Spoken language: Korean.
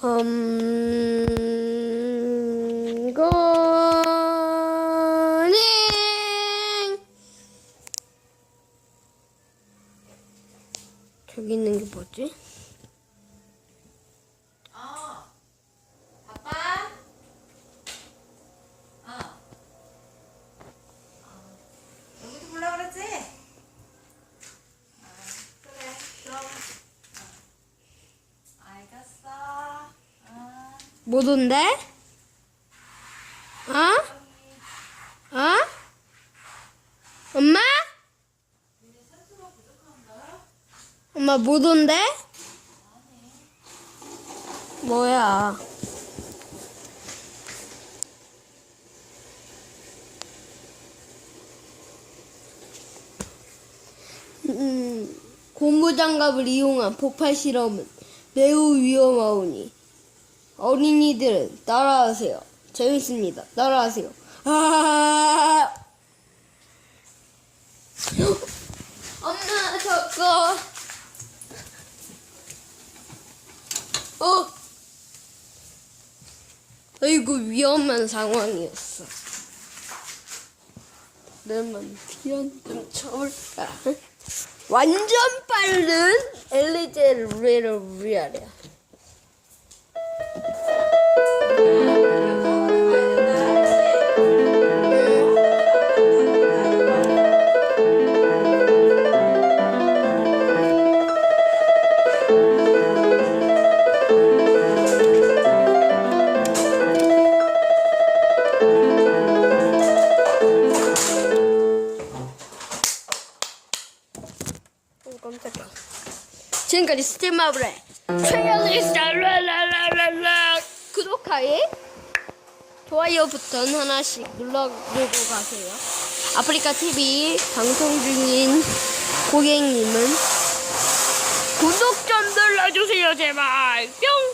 음, 이거는 저기 있는 게 뭐지? 어. 아빠? 어. 어. 여기도 불러 그랬지? 아, 그래. 그럼. 어. 알겠어. 온대? 어? 어? 엄마? 엄마 못 온대? 뭐야? 음, 고무장갑을 이용한 폭발 실험은 매우 위험하오니 어린이들은 따라하세요. 재밌습니다. 따라하세요. 아! 엄마 저거 어 아이고 위험한 상황이었어. 내만 피한 좀 쳐볼까? 완전 빠른 엘리제. 오 깜짝이야. 지금까지 스팀마블의 최연이스타 랄랄랄랄라 구독하기 좋아요 버튼 하나씩 눌러 누르고 가세요. 아프리카 TV 방송 중인 고객님은 구독 좀 눌러주세요 제발 뿅.